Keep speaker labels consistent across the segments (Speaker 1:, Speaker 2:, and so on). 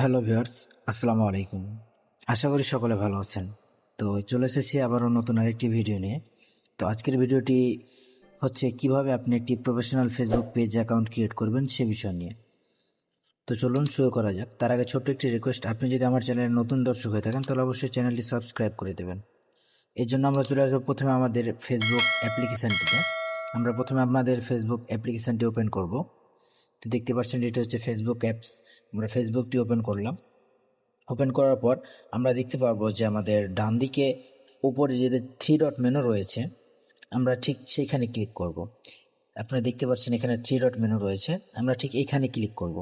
Speaker 1: Hello viewers, আসসালামু আলাইকুম। আশা করি সকলে ভালো আছেন। তো চলে এসেছি আবারও নতুন আরেকটি ভিডিও নিয়ে। তো আজকের ভিডিওটি হচ্ছে কীভাবে আপনি একটি professional Facebook page account create করবেন সে বিষয় নিয়ে। তো চলুন শুরু করা যাক। তার আগে ছোট্ট একটি রিকোয়েস্ট আপনি যদি আমার চ্যানেলের নতুন দর্শক হয়ে থাকেন, তাহলে অবশ্যই চ্যানেলটি সাবস্ক্রাইব করে দেবেন। এর জন্য আমরা চলে আসব প্রথমে আমাদের ফেসবুক অ্যাপ্লিকেশানটিতে আমরা প্রথমে আপনাদের ফেসবুক অ্যাপ্লিকেশানটি ওপেন করব। তো দেখতে পাচ্ছেন এটা হচ্ছে ফেসবুক অ্যাপস আমরা ফেসবুকটি ওপেন করলাম ওপেন করার পর আমরা দেখতে পারব যে আমাদের ডান দিকে উপরে যে থ্রি ডট মেনু রয়েছে, আমরা ঠিক সেইখানে ক্লিক করব। আপনারা দেখতে পাচ্ছেন এখানে থ্রি ডট মেনু রয়েছে আমরা ঠিক এখানে ক্লিক করব।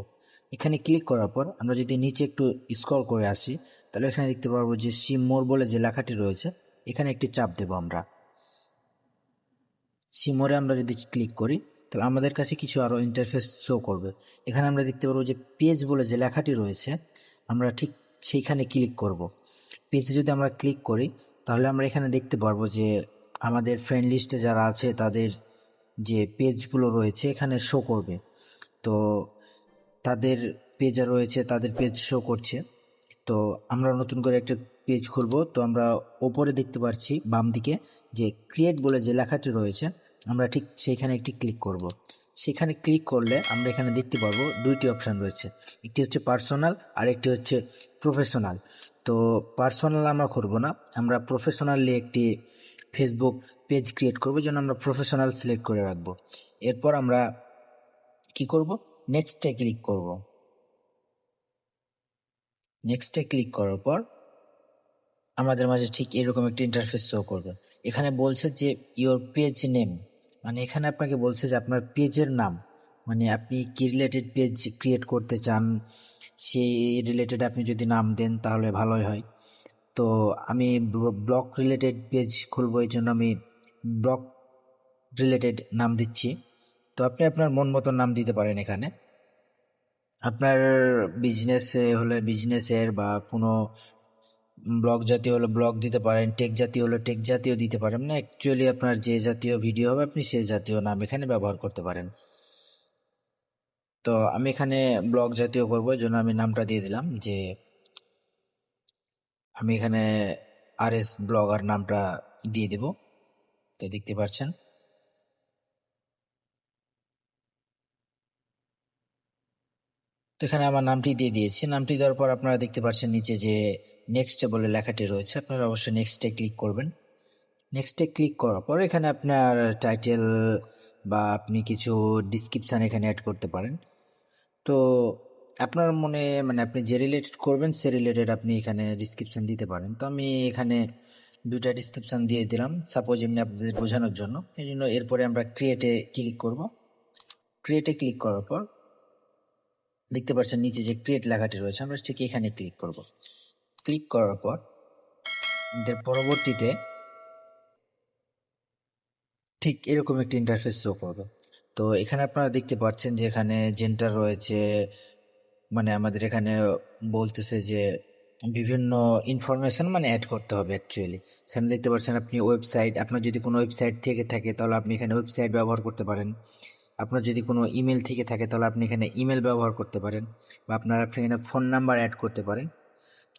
Speaker 1: এখানে ক্লিক করার পর আমরা যদি নিচে একটু স্ক্রল করে আসি, তাহলে এখানে দেখতে পারব যে সিম মোর বলে যে লেখাটি রয়েছে, এখানে একটি চাপ দেব আমরা সিমোরে আমরা যদি ক্লিক করি তাহলে আমাদের কাছে কিছু আরও ইন্টারফেস শো করবে। এখানে আমরা দেখতে পারব যে পেজ বলে যে লেখাটি রয়েছে, আমরা ঠিক সেইখানে ক্লিক করব। পেজে যদি আমরা ক্লিক করি, তাহলে আমরা এখানে দেখতে পারব যে আমাদের ফ্রেন্ড লিস্টে যারা আছে, তাদের যে পেজগুলো রয়েছে এখানে শো করবে। তো তাদের পেজ রয়েছে, তাদের পেজ শো করছে। তো আমরা নতুন করে একটা পেজ খুলবো। তো আমরা ওপরে দেখতে পাচ্ছি বাম দিকে যে ক্রিয়েট বলে যে লেখাটি রয়েছে আমরা ঠিক সেইখানে একটি ক্লিক করব। সেখানে ক্লিক করলে আমরা এখানে দেখতে পারব দুইটি অপশান রয়েছে। একটি হচ্ছে পার্সোনাল আর একটি হচ্ছে প্রফেশনাল তো পার্সোনাল আমরা করব না। আমরা প্রফেশনালি একটি ফেসবুক পেজ ক্রিয়েট করব, যেন আমরা প্রফেশনাল সিলেক্ট করে রাখব। এরপর আমরা কি করব? নেক্সটে ক্লিক করব। নেক্সটে ক্লিক করার পর আমাদের মাঝে ঠিক এরকম একটি ইন্টারফেস শো করবে। এখানে বলছে যে ইওর পেজ নেম মানে এখানে আপনাকে বলছে যে আপনার পেজের নাম মানে আপনি কি রিলেটেড পেজ ক্রিয়েট করতে চান, সেই রিলেটেড আপনি যদি নাম দেন তাহলে ভালোই হয়। তো আমি ব্লগ রিলেটেড পেজ খুলবো, এই জন্য আমি ব্লগ রিলেটেড নাম দিচ্ছি। তো আপনি আপনার মন মতো নাম দিতে পারেন এখানে। আপনার বিজনেসে হলে বিজনেসের বা কোনো ব্লগ জাতীয় হলে ব্লগ দিতে পারেন, টেক জাতীয় হলে টেক জাতীয় দিতে পারেন। না অ্যাকচুয়ালি আপনার যে জাতীয় ভিডিও হবে, আপনি সেই জাতীয় নাম এখানে ব্যবহার করতে পারেন। তো আমি এখানে ব্লগ জাতীয় করব, এই জন্য আমি নামটা দিয়ে দিলাম যে, আমি এখানে আর এস ব্লগার নামটা দিয়ে দেব। তো দেখতে পাচ্ছেন। এখানে আমার নামটি দিয়ে দিয়েছি। নামটি দেওয়ার পর আপনারা দেখতে পাচ্ছেন নিচে যে নেক্সটে বলে লেখাটি রয়েছে, আপনারা অবশ্যই নেক্সটে ক্লিক করবেন। নেক্সটে ক্লিক করার পর এখানে আপনার টাইটেল বা আপনি কিছু ডিসক্রিপশান এখানে অ্যাড করতে পারেন। তো আপনার মনে মানে আপনি যে রিলেটেড করবেন, সে রিলেটেড আপনি এখানে ডিসক্রিপশান দিতে পারেন। তো আমি এখানে দুটা ডিসক্রিপশান দিয়ে দিলাম সাপোজ এমনি আপনাদের বোঝানোর জন্য। এই জন্য এরপরে আমরা ক্রিয়েটে ক্লিক করব। ক্রিয়েটে ক্লিক করার পর দেখতে পাচ্ছেন নিচে যে ক্রিয়েট লেখাটি রয়েছে, আমরা ঠিক এখানে ক্লিক করব। ক্লিক করার পর পরবর্তীতে ঠিক এরকম একটি ইন্টারফেস শো করবে। তো এখানে আপনারা দেখতে পাচ্ছেন যে এখানে জেন্টার রয়েছে মানে আমাদের এখানে বলতেছে যে বিভিন্ন ইনফরমেশন মানে অ্যাড করতে হবে অ্যাকচুয়ালি এখানে দেখতে পাচ্ছেন আপনি ওয়েবসাইট আপনার যদি কোনো ওয়েবসাইট থেকে থাকে, তাহলে আপনি এখানে ওয়েবসাইট ব্যবহার করতে পারেন। আপনার যদি কোনো ইমেল থেকে থাকে, তাহলে আপনি এখানে ইমেল ব্যবহার করতে পারেন বা আপনার আপনি এখানে ফোন নাম্বার অ্যাড করতে পারেন।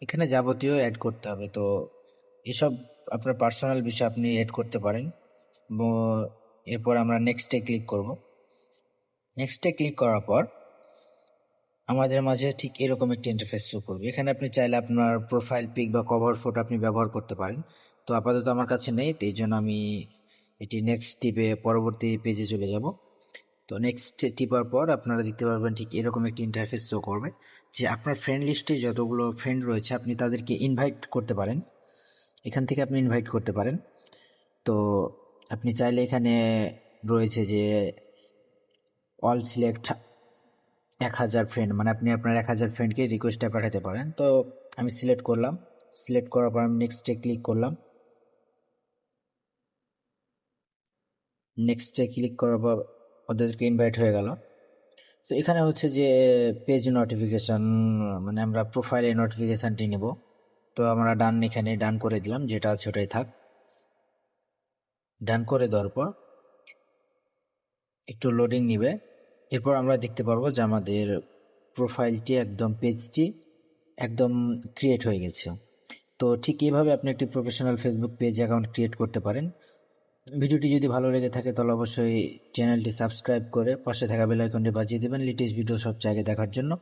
Speaker 1: এখানে যাবতীয় অ্যাড করতে হবে। তো এসব আপনার পার্সোনাল বিষয় আপনি অ্যাড করতে পারেন। এরপর আমরা নেক্সটে ক্লিক করব। নেক্সটে ক্লিক করার পর আমাদের মাঝে ঠিক এরকম একটি ইন্টারফেস শো করবে। এখানে আপনি চাইলে আপনার প্রোফাইল পিক বা কভার ফটো আপনি ব্যবহার করতে পারেন। তো আপাতত আমার কাছে নেই, তো এই জন্য আমি এটি নেক্সট টিপে পরবর্তী পেজে চলে যাব। তো নেক্সট টিপার পর আপনারা দেখতে পারবেন ঠিক এরকম একটি ইন্টারফেস শো করবে, যে আপনার ফ্রেন্ড লিস্টে যতগুলো ফ্রেন্ড রয়েছে আপনি তাদেরকে ইনভাইট করতে পারেন। এখান থেকে আপনি ইনভাইট করতে পারেন। তো আপনি চাইলে এখানে রয়েছে যে অল সিলেক্ট এক হাজার ফ্রেন্ড মানে আপনি আপনার এক হাজার ফ্রেন্ডকে রিকোয়েস্টটা পাঠাতে পারেন। তো আমি সিলেক্ট করলাম। সিলেক্ট করার পর আমি নেক্সটে ক্লিক করলাম। নেক্সটে ক্লিক করার পর ওদেরকে ইনভাইট হয়ে গেল। তো এখানে হচ্ছে যে পেজ নোটিফিকেশান মানে আমরা প্রোফাইলে নোটিফিকেশানটি নেব। তো আমরা ডান এখানে ডান করে দিলাম, যেটা আছে ওটাই থাক। ডান করে দেওয়ার পর, একটু লোডিং নিবে। এরপর আমরা দেখতে পারব যে আমাদের প্রোফাইলটি একদম পেজটি একদম ক্রিয়েট হয়ে গেছে। তো ঠিক এইভাবে আপনি একটি professional Facebook page account create করতে পারেন। ভিডিওটি যদি ভালো লেগে থাকে, তাহলে অবশ্যই চ্যানেলটি সাবস্ক্রাইব করে পাশে থাকা বেলাইকনটি বাজিয়ে দেবেন লেটেস্ট ভিডিও সবচেয়ে আগে দেখার জন্য।